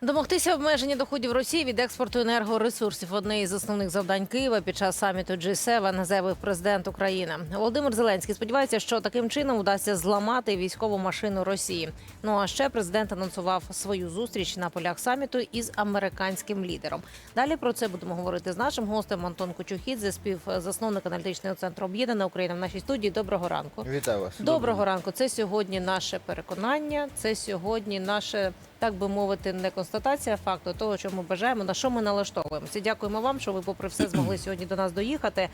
Домогтися обмеження доходів Росії від експорту енергоресурсів одне із основних завдань Києва під час саміту G7, заявив президент України. Володимир Зеленський сподівається, що таким чином вдасться зламати військову машину Росії. Ну а ще президент анонсував свою зустріч на полях саміту із американським лідером. Далі про це будемо говорити з нашим гостем Антон Кочухідзе, співзасновник аналітичного центру Об'єднана Україна в нашій студії. Доброго ранку. Вітаю вас. Доброго ранку. Це сьогодні наше переконання. Це сьогодні наше, так би мовити, не констатація факту того, що ми бажаємо, на що ми налаштовуємося. Дякуємо вам, що ви, попри все, змогли сьогодні до нас доїхати.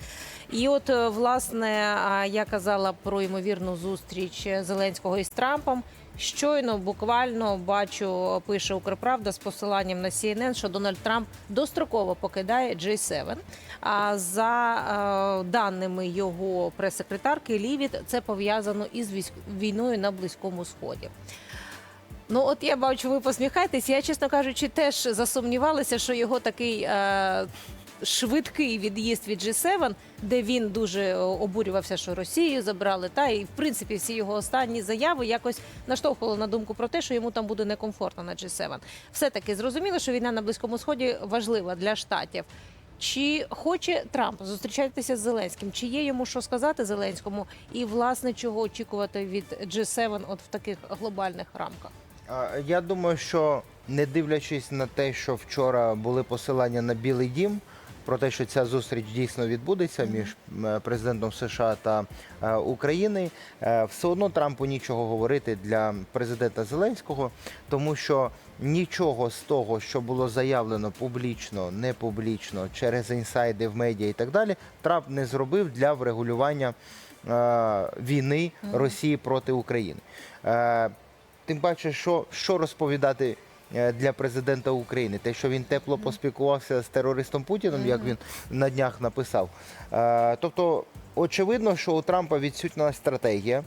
І от, е, власне, я казала про ймовірну зустріч Зеленського із Трампом. Щойно буквально бачу, пише Укрправда з посиланням на CNN, що Дональд Трамп достроково покидає G7. А за е, даними його прес-секретарки Лівіт, це пов'язано із війною на Близькому Сході. Ну, от я бачу, ви посміхаєтесь. Я, чесно кажучи, теж засумнівалася, що його такий е, швидкий від'їзд від G7, де він дуже е, обурювався, що Росію забрали. Та і в принципі всі його останні заяви якось наштовхували на думку про те, що йому там буде некомфортно на G7. Все таки зрозуміло, що війна на Близькому Сході важлива для штатів. Чи хоче Трамп зустрічатися з Зеленським? Чи є йому що сказати Зеленському? І власне чого очікувати від G7 от в таких глобальних рамках? Я думаю, що не дивлячись на те, що вчора були посилання на Білий Дім, про те, що ця зустріч дійсно відбудеться між президентом США та е, України, е, все одно Трампу нічого говорити для президента Зеленського, тому що нічого з того, що було заявлено публічно, не публічно, через інсайди в медіа і так далі, Трамп не зробив для врегулювання е, війни Росії проти України. Тим паче, що, що розповідати е, для президента України? Те, що він тепло поспілкувався з терористом Путіним, як він на днях написав. Е, Тобто, очевидно, що у Трампа відсутня стратегія.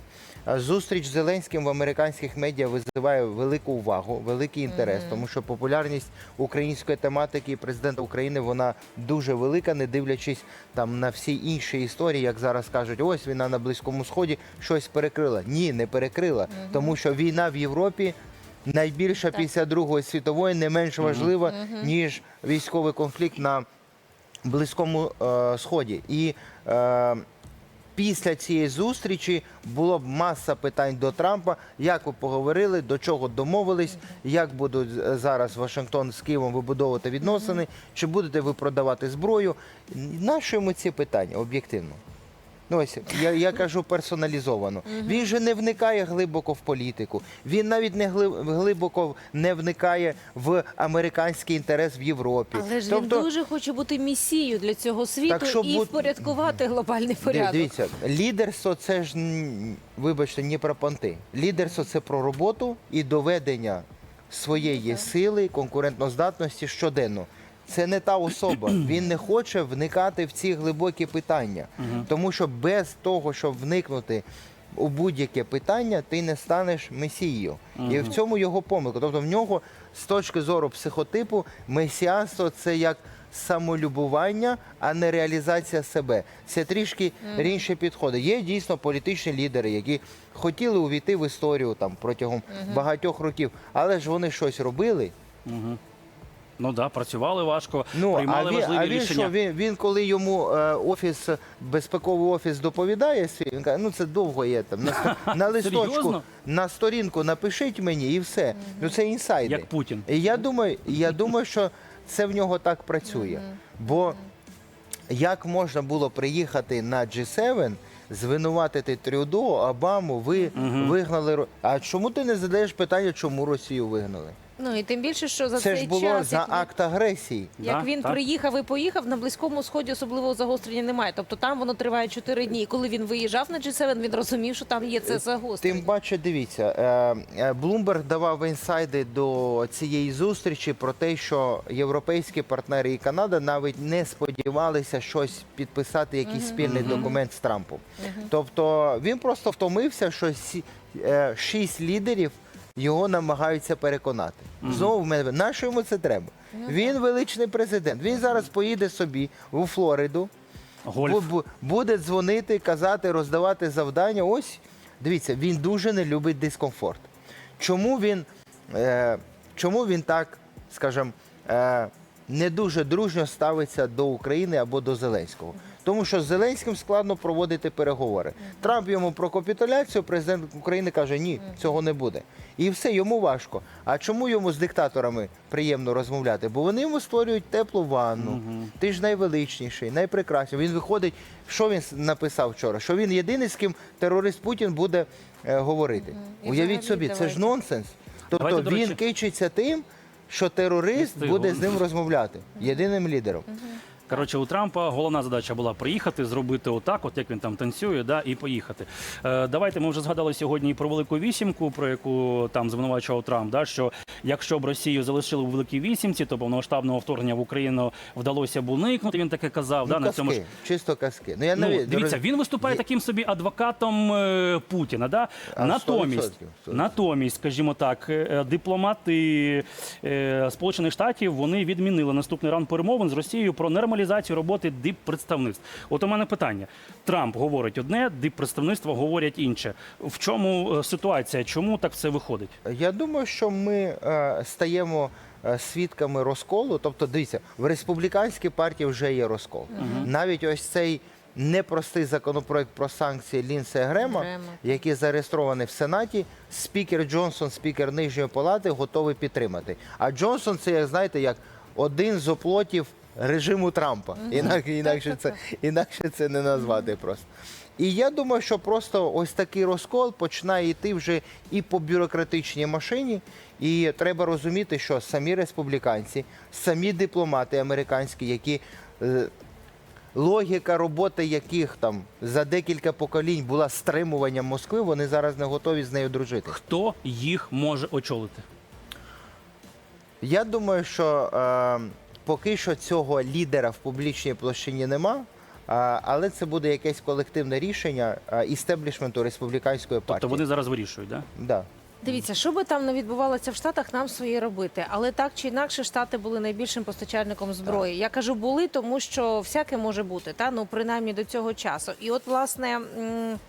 Е, Зустріч з Зеленським в американських медіа визиває велику увагу, великий інтерес, тому що популярність української тематики і президента України вона дуже велика, не дивлячись там на всі інші історії, як зараз кажуть, ось війна на Близькому Сході щось перекрила. Ні, не перекрила, тому що війна в Європі. Найбільша після Другої світової не менш важлива, ніж військовий конфлікт на Близькому е, Сході. І е, після цієї зустрічі було б маса питань до Трампа. Як ви поговорили, до чого домовились, як будуть зараз Вашингтон з Києвом вибудовувати відносини, чи будете ви продавати зброю? Нащо йому ці питання об'єктивно? Ну, ось я, я кажу персоналізовано. Він же не вникає глибоко в політику. Він навіть не гли- глибоко не вникає в американський інтерес в Європі. Але ж він дуже хоче бути місією для цього світу Так, і бут- впорядкувати глобальний порядок. Дивіться, лідерство це ж вибачте, не про понти. Лідерство це про роботу і доведення своєї сили, конкурентноздатності щоденно. Це не та особа. Він не хоче вникати в ці глибокі питання, тому що без того, щоб вникнути у будь-яке питання, ти не станеш месією. І в цьому його помилка. Тобто в нього з точки зору психотипу месіанство це як самолюбування, а не реалізація себе. Це трішки інші підходи. Є дійсно політичні лідери, які хотіли увійти в історію там протягом багатьох років, але ж вони щось робили. Ну да, працювали важко, Ну приймали а він, важливі а він рішення. що він, він коли йому е, офіс, безпековий офіс доповідає свій, він каже, ну це довго є там на, на листочку, на сторінку напишіть мені і все. Ну це інсайди. Як Путін. І я думаю, я думаю, що це в нього так працює. Бо як можна було приїхати на G7, звинуватити Трюдо, Обаму, ви вигнали. Ро- А чому ти не задаєш питання, чому Росію вигнали? Ну і тим більше, що за Це цей ж було час, за як, акт агресії. як Да, він так. приїхав і поїхав, на близькому сході особливого загострення немає. Тобто там воно триває 4 дні. І коли він виїжджав на G7, він розумів, що там є це загострення. Тим паче, дивіться, е, е, Блумберг давав інсайди до цієї зустрічі про те, що європейські партнери і Канада навіть не сподівалися щось підписати, якийсь спільний документ з Трампом. Тобто він просто втомився, що сі- е, шість лідерів. Його намагаються переконати. Знову в мене на що йому це треба? Він величний президент. Він зараз поїде собі у Флориду, Гольф. Бу- бу- буде дзвонити, казати, роздавати завдання. Ось дивіться, він дуже не любить дискомфорт. Чому він, е, чому він так скажімо, е, не дуже дружньо ставиться до України або до Зеленського. Тому що з Зеленським складно проводити переговори. Трамп йому про капітуляцію, президент України каже, ні, цього не буде. І все, йому важко. А чому йому з диктаторами приємно розмовляти? Бо вони йому створюють теплу ванну. Ти ж найвеличніший, найпрекрасніший. Він виходить, що він написав вчора? Що він єдиний, з ким терорист Путін буде е, говорити. Уявіть собі, це ж нонсенс. Тобто Давайте, він речі- кичиться тим, що терорист буде з ним розмовляти єдиним лідером. Коротше, у Трампа головна задача була приїхати, зробити отак, от як він там танцює, да, і поїхати. Е, давайте ми вже згадали сьогодні і про велику вісімку, про яку там звинувачував Трамп. Да, що якщо б Росію залишили у великій вісімці, то повномасштабного вторгнення в Україну вдалося б уникнути. Він таке казав. да, Ну, на цьому ж чисто казки. Ну, я Ну, дивіться, він виступає Є- таким собі адвокатом е, Путіна. Да? А, натомість, 100%, 100%. натомість, скажімо так, е, дипломати е, Сполучених Штатів вони відмінили наступний раунд перемовин з Росією про нормалізацію роботи диппредставництв. От у мене питання: Трамп говорить одне, диппредставництва говорять інше. В чому е, ситуація? Чому так все виходить? Я думаю, що ми е, стаємо е, свідками розколу. Тобто, дивіться, в республіканській партії вже є розкол. Навіть ось цей непростий законопроект про санкції Лінсея Грема, Грема. який зареєстрований в Сенаті, спікер Джонсон, спікер Нижньої палати, готовий підтримати. А Джонсон це, як знаєте, як один з оплотів режиму Трампа. Інакше, інакше, це, інакше це не назвати просто. І я думаю, що просто ось такий розкол починає йти вже і по бюрократичній машині. І треба розуміти, що самі республіканці, самі дипломати американські, які е, логіка роботи яких там за декілька поколінь була стримуванням Москви, вони зараз не готові з нею дружити. Хто їх може очолити? Я думаю, що е, поки що цього лідера в публічній площині нема. але це буде якесь колективне рішення істеблішменту республіканської партії. Тобто вони зараз вирішують, да? да. Дивіться, що би там не відбувалося в Штатах, нам своє робити. Але так чи інакше, Штати були найбільшим постачальником зброї. Я кажу, були, тому що всяке може бути, та ну принаймні до цього часу. І от, власне. м,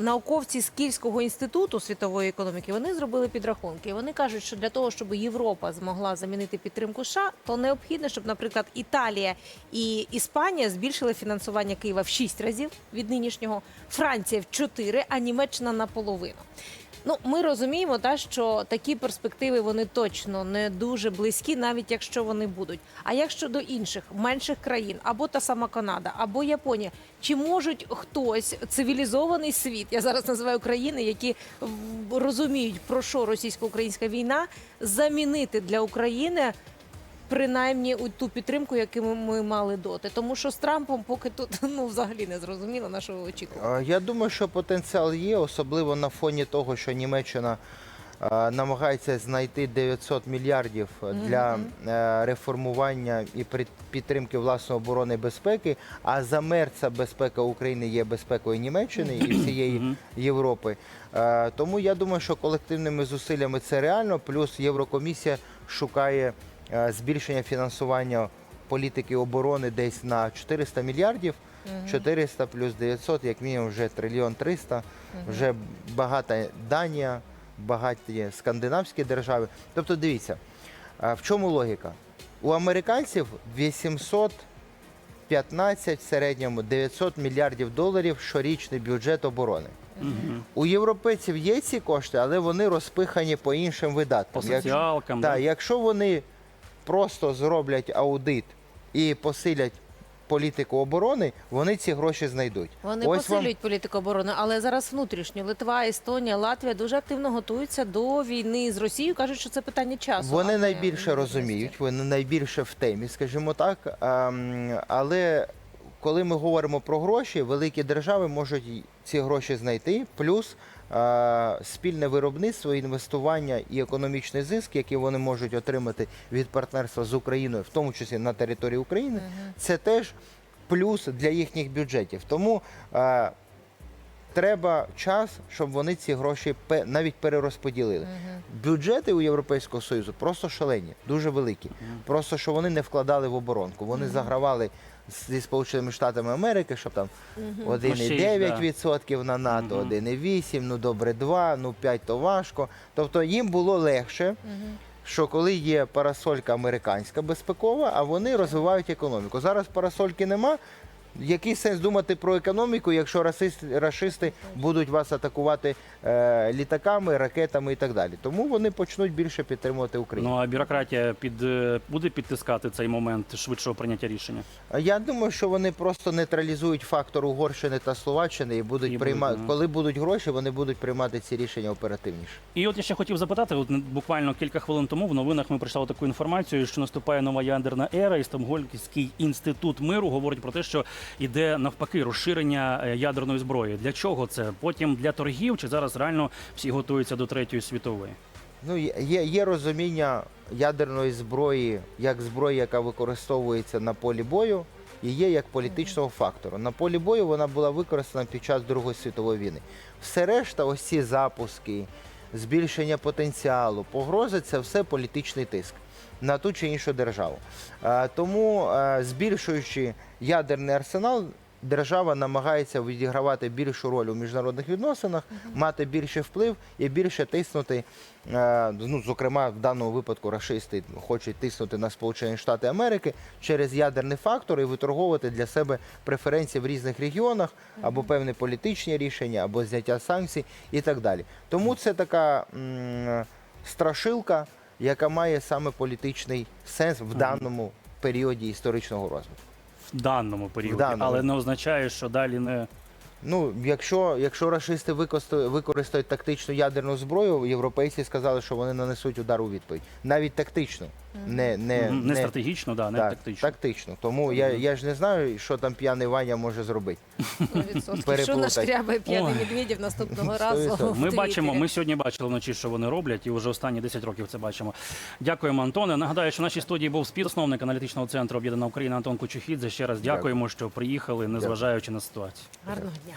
Науковці з Київського інституту світової економіки вони зробили підрахунки. Вони кажуть, що для того, щоб Європа змогла замінити підтримку США, то необхідно, щоб, наприклад, Італія і Іспанія збільшили фінансування Києва в 6 разів від нинішнього, Франція в 4, а Німеччина наполовину. Ну, ми розуміємо, та, що такі перспективи вони точно не дуже близькі, навіть якщо вони будуть. А як щодо інших менших країн, або та сама Канада, або Японія, чи можуть хтось цивілізований світ, я зараз називаю країни, які розуміють про що російсько-українська війна, замінити для України принаймні у ту підтримку, яку ми- ми мали доти, тому що з Трампом поки тут ну взагалі не зрозуміло нашого очікування. Я думаю, що потенціал є, особливо на фоні того, що Німеччина намагається знайти 900 мільярдів для е, реформування і при- підтримки власної оборони і безпеки. А за мерця безпека України є безпекою Німеччини і всієї Європи. Е, Тому я думаю, що колективними зусиллями це реально. Плюс Єврокомісія шукає збільшення фінансування політики оборони десь на 400 мільярдів. 400 плюс 900, як мінімум вже трильйон 300, вже багата Данія, багаті скандинавські держави. Тобто дивіться, в чому логіка? У американців 815 в середньому 900 мільярдів доларів щорічний бюджет оборони. У європейців є ці кошти, але вони розпихані по іншим видаткам. По Якщо- соціалкам. так, да? якщо вони просто зроблять аудит і посилять політику оборони, вони ці гроші знайдуть. Вони Ось посилюють політику оборони, але зараз внутрішньо Литва, Естонія, Латвія дуже активно готуються до війни з Росією. кажуть, що це питання часу. Вони а найбільше можливості. розуміють, вони найбільше в темі, скажімо так. Ем, Але коли ми говоримо про гроші, великі держави можуть ці гроші знайти, плюс спільне виробництво, інвестування і економічний зиск, який вони можуть отримати від партнерства з Україною, в тому числі на території України, це теж плюс для їхніх бюджетів. Тому е, треба час, щоб вони ці гроші навіть перерозподілили. Бюджети у Європейського Союзу просто шалені, дуже великі. Просто що вони не вкладали в оборонку. Вони загравали зі Сполученими Штатами Америки, щоб там Ну, ще й, 1,9% на НАТО, Мгм. 1,8%, ну добре, 2, ну 5 то важко. Тобто їм було легше що коли є парасолька американська безпекова, а вони розвивають економіку. Зараз парасольки нема. Який сенс думати про економіку, якщо расисти, рашисти будуть вас атакувати е, літаками, ракетами і так далі? Тому вони почнуть більше підтримувати Україну. Ну а бюрократія під е, буде підтискати цей момент швидшого прийняття рішення. Я думаю, що вони просто нейтралізують фактор Угорщини та Словаччини і будуть І приймати, будуть, коли будуть гроші, вони будуть приймати ці рішення оперативніше. І от я ще хотів запитати, от буквально кілька хвилин тому в новинах ми прочитали таку інформацію, що наступає нова ядерна ера, і Стокгольмський інститут миру говорить про те, що іде навпаки розширення е, ядерної зброї. Для чого це? Потім для торгів чи зараз реально всі готуються до третьої світової? Ну, є- є, розуміння ядерної зброї як зброї, яка використовується на полі бою, і є як політичного фактору. На полі бою вона була використана під час Другої світової війни. Все решта, ось ці запуски, збільшення потенціалу, погрози це все політичний тиск на ту чи іншу державу. Е, Тому, е, збільшуючи ядерний арсенал, держава намагається відігравати більшу роль у міжнародних відносинах, мати більший вплив і більше тиснути. е, Ну, зокрема, в даному випадку рашисти хочуть тиснути на Сполучені Штати Америки через ядерний фактор і виторговувати для себе преференції в різних регіонах або певні політичні рішення, або зняття санкцій і так далі. Тому це така м, страшилка, яка має саме політичний сенс в даному періоді історичного розвитку. Даному періоді, даному. але не означає, що далі не Ну, якщо, якщо рашисти використають тактичну ядерну зброю, європейці сказали, що вони нанесуть удар у відповідь. Навіть тактично, не, не, Мгм, не стратегічно, да, не так, тактично. тактично. Тому я, я ж не знаю, що там п'яний Ваня може зробити. відсотків. Що Переплутать. нашкрябає п'яний Ой. Медведєв наступного разу? в Ми бачимо, ми сьогодні бачили вночі, що вони роблять, і вже останні 10 років це бачимо. Дякуємо, Антоне. Нагадаю, що в нашій студії був співзасновник аналітичного центру Об'єднана Україна Антон Кучухідзе. Ще раз дякуємо, що приїхали, незважаючи на ситуацію. Гарного дня.